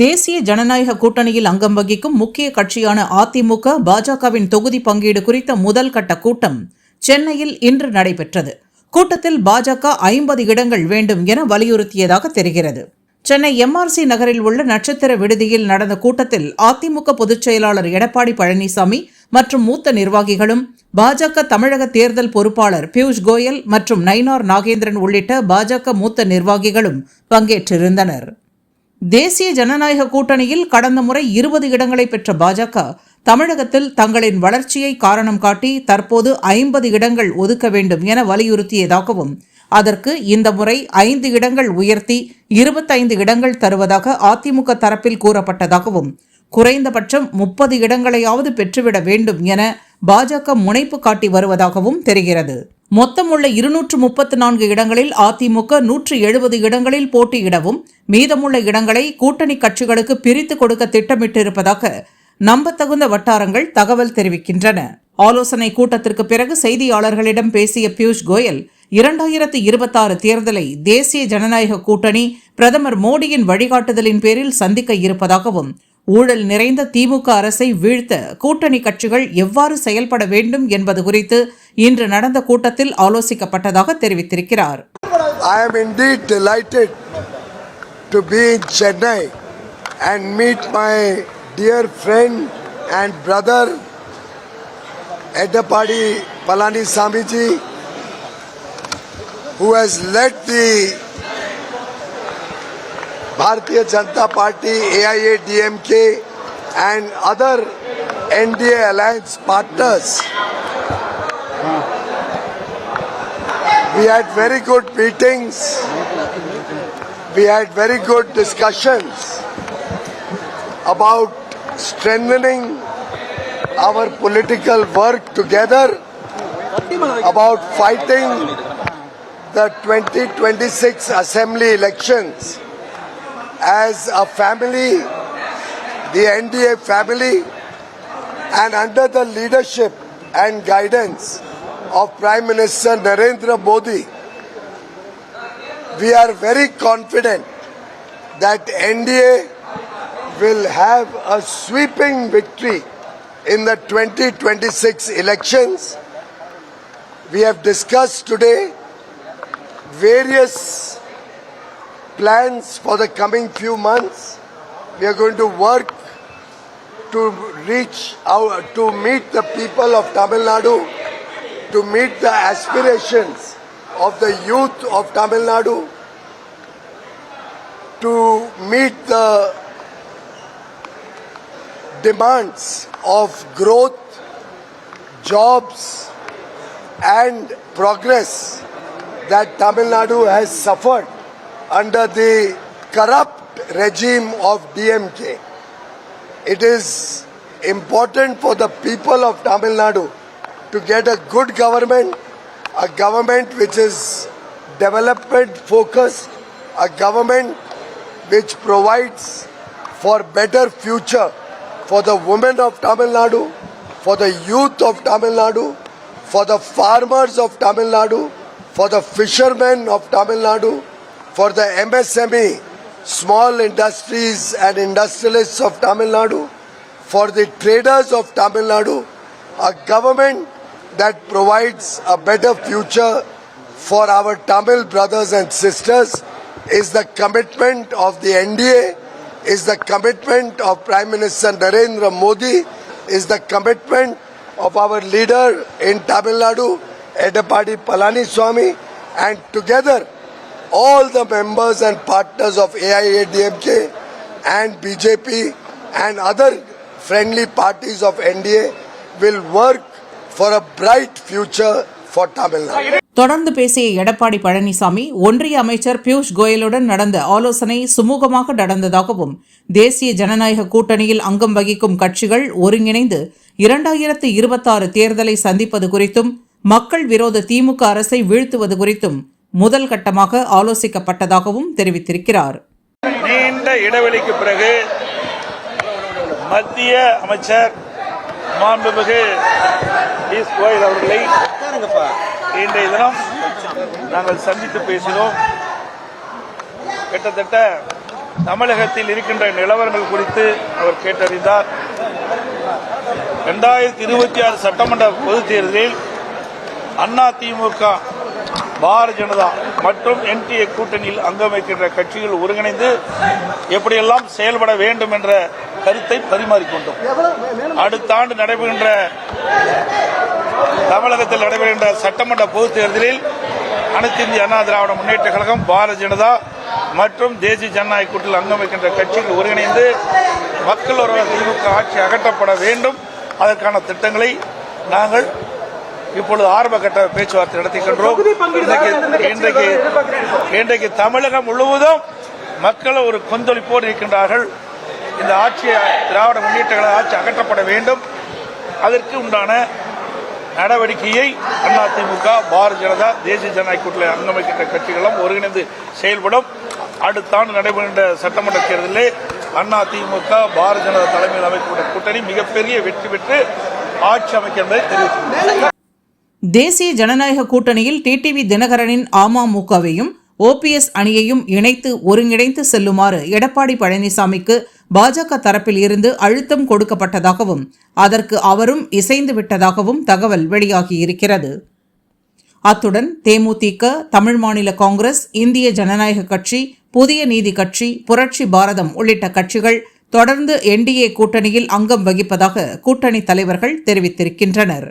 தேசிய ஜனநாயக கூட்டணியில் அங்கம் வகிக்கும் முக்கிய கட்சியான அதிமுக பாஜகவின் தொகுதி பங்கீடு குறித்த முதல் கட்ட கூட்டம் சென்னையில் இன்று நடைபெற்றது. கூட்டத்தில் பாஜக ஐம்பது இடங்கள் வேண்டும் என வலியுறுத்தியதாக தெரிகிறது. சென்னை எம்ஆர்சி நகரில் உள்ள நட்சத்திர விடுதியில் நடந்த கூட்டத்தில் அதிமுக பொதுச் செயலாளர் எடப்பாடி பழனிசாமி மற்றும் மூத்த நிர்வாகிகளும் பாஜக தமிழக தேர்தல் பொறுப்பாளர் பியூஷ் கோயல் மற்றும் நயினார் நாகேந்திரன் உள்ளிட்ட பாஜக மூத்த நிர்வாகிகளும் பங்கேற்றிருந்தனர். தேசிய ஜனநாயக கூட்டணியில் கடந்த முறை இருபது இடங்களை பெற்ற பாஜக தமிழகத்தில் தங்களின் வளர்ச்சியை காரணம் காட்டி தற்போது ஐம்பது இடங்கள் ஒதுக்க வேண்டும் என வலியுறுத்தியதாகவும் அதற்கு இந்த முறை ஐந்து இடங்கள் உயர்த்தி இருபத்தைந்து இடங்கள் தருவதாக அதிமுக தரப்பில் கூறப்பட்டதாகவும் குறைந்தபட்சம் முப்பது இடங்களையாவது பெற்றுவிட வேண்டும் என பாஜக முனைப்பு காட்டி வருவதாகவும் தெரிகிறது. மொத்தமுள்ள இருநூற்று முப்பத்து நான்கு இடங்களில் அதிமுக நூற்று எழுபது இடங்களில் போட்டியிடவும் மீதமுள்ள இடங்களை கூட்டணி கட்சிகளுக்கு பிரித்து கொடுக்க திட்டமிட்டிருப்பதாக நம்பத்தகுந்த வட்டாரங்கள் தகவல் தெரிவிக்கின்றன. ஆலோசனை கூட்டத்திற்கு பிறகு செய்தியாளர்களிடம் பேசிய பியூஷ் கோயல் இரண்டாயிரத்து இருபத்தாறு தேர்தலை தேசிய ஜனநாயக கூட்டணி பிரதமர் மோடியின் வழிகாட்டுதலின் பேரில் சந்திக்க இருப்பதாகவும் ஊழல் நிறைந்த திமுக அரசை வீழ்த்த கூட்டணி கட்சிகள் எவ்வாறு செயல்பட வேண்டும் என்பது குறித்து இன்று நடந்த கூட்டத்தில் ஆலோசிக்கப்பட்டதாக தெரிவித்திருக்கிறார் I am indeed delighted to be in Chennai and meet my dear friend and brother Edapadi Palani Samiji, who has led the Bharatiya Janata Party, AIA DMK, and other NDA alliance partners. We had very good meetings. We had very good discussions about strengthening our political work together, about fighting the 2026 assembly elections as a family, the NDA family, and under the leadership and guidance of Prime Minister Narendra Modi, we are very confident that NDA will have a sweeping victory in the 2026 elections. We have discussed today various plans for the coming few months. We are going to work to reach out to meet the people of Tamil Nadu, to meet the aspirations of the youth of Tamil Nadu, to meet the demands of growth, jobs, and progress that Tamil Nadu has suffered under the corrupt regime of DMK. It is important for the people of Tamil Nadu to get a good government, a government which is development focused, a government which provides for better future for the women of Tamil Nadu, for the youth of Tamil Nadu, for the farmers of Tamil Nadu, for the fishermen of Tamil Nadu, for the MSME, small industries and industrialists of Tamil Nadu, for the traders of Tamil Nadu, a government that provides a better future for our Tamil brothers and sisters is the commitment of the NDA, is the commitment of Prime Minister Narendra Modi, is the commitment of our leader in Tamil Nadu, Edapadi Palani Swami, and together all the members and partners of AIADMK and BJP and other friendly parties of NDA will work for a bright future for Tamil Nadu. தொடர்ந்து பேசிய எடப்பாடி பழனிசாமி ஒன்றிய அமைச்சர் பியூஷ் கோயலுடன் நடந்த ஆலோசனை சுமூகமாக நடந்ததாகவும் தேசிய ஜனநாயக கூட்டணியில் அங்கம் வகிக்கும் கட்சிகள் ஒருங்கிணைந்து இரண்டாயிரத்து இருபத்தாறு தேர்தலை சந்திப்பது குறித்தும் மக்கள் விரோத திமுக அரசை வீழ்த்துவது குறித்தும் முதல் கட்டமாக ஆலோசிக்கப்பட்டதாகவும் தெரிவித்திருக்கிறார் நீண்ட இடைவெளிக்கு பிறகு மத்திய அமைச்சர் மாண்புமிகு பியூஷ் கோயல் அவர்களை இன்றைய தினம் நாங்கள் சந்தித்து பேசினோம். கிட்டத்தட்ட தமிழகத்தில் இருக்கின்ற நிலவரங்கள் குறித்து அவர் கேட்டறிந்தார். இரண்டாயிரத்தி இருபத்தி ஆறு சட்டமன்ற பொதுத் தேர்தலில் அதிமுக பாரதிய ஜனதா மற்றும் என்டிஏ கூட்டணியில் அங்கம் வைக்கின்ற கட்சிகள் ஒருங்கிணைந்து எப்படியெல்லாம் செயல்பட வேண்டும் என்ற கருத்தை பரிமாறிக்கொண்டோம். அடுத்த ஆண்டு நடைபெறுகின்ற தமிழகத்தில் நடைபெறுகின்ற சட்டமன்ற பொதுத் தேர்தலில் அனைத்து இந்திய அண்ணா திராவிட முன்னேற்ற கழகம் பாரதிய ஜனதா மற்றும் தேசிய ஜனநாயக கூட்டத்தில் அங்கம் வைக்கின்ற கட்சிகள் ஒருங்கிணைந்து மக்கள் ஒரு திமுக ஆட்சி அகற்றப்பட வேண்டும். அதற்கான திட்டங்களை நாங்கள் இப்பொழுது ஆரம்ப கட்ட பேச்சுவார்த்தை நடத்திக்கின்றோம். இன்றைக்கு இன்றைக்கு தமிழகம் முழுவதும் மக்கள் ஒரு கொந்தளிப்போடு இருக்கின்றார்கள். இந்த ஆட்சி திராவிட முன்னேற்ற கழக ஆட்சி அகற்றப்பட வேண்டும். அதற்கு உண்டான நடவடிக்கையை அதிமுக பாரதிய ஜனதா தேசிய ஜனநாயக கூட்டத்தில் அங்கமைக்கின்ற கட்சிகளும் ஒருங்கிணைந்து செயல்படும். அடுத்த ஆண்டு நடைபெறுகின்ற சட்டமன்ற தேர்தலில் அதிமுக பாரதிய ஜனதா தலைமையில் அமைக்கப்பட்ட கூட்டணி மிகப்பெரிய வெற்றி பெற்று ஆட்சி அமைக்கும் என்பதை தெரிவித்துள்ளது தேசிய ஜனநாயக கூட்டணியில் டிடிவி தினகரனின் அமமுகவையும் ஓபிஎஸ் அணியையும் இணைத்து ஒருங்கிணைத்து செல்லுமாறு எடப்பாடி பழனிசாமிக்கு பாஜக தரப்பில் இருந்து அழுத்தம் கொடுக்கப்பட்டதாகவும் அதற்கு அவரும் இசைந்து விட்டதாகவும் தகவல் வெளியாகியிருக்கிறது. அத்துடன் தேமுதிக தமிழ் மாநில காங்கிரஸ் இந்திய ஜனநாயக கட்சி புதிய நீதி கட்சி புரட்சி பாரதம் உள்ளிட்ட கட்சிகள் தொடர்ந்து என்டிஏ கூட்டணியில் அங்கம் வகிப்பதாக கூட்டணி தலைவர்கள் தெரிவித்திருக்கின்றனர்.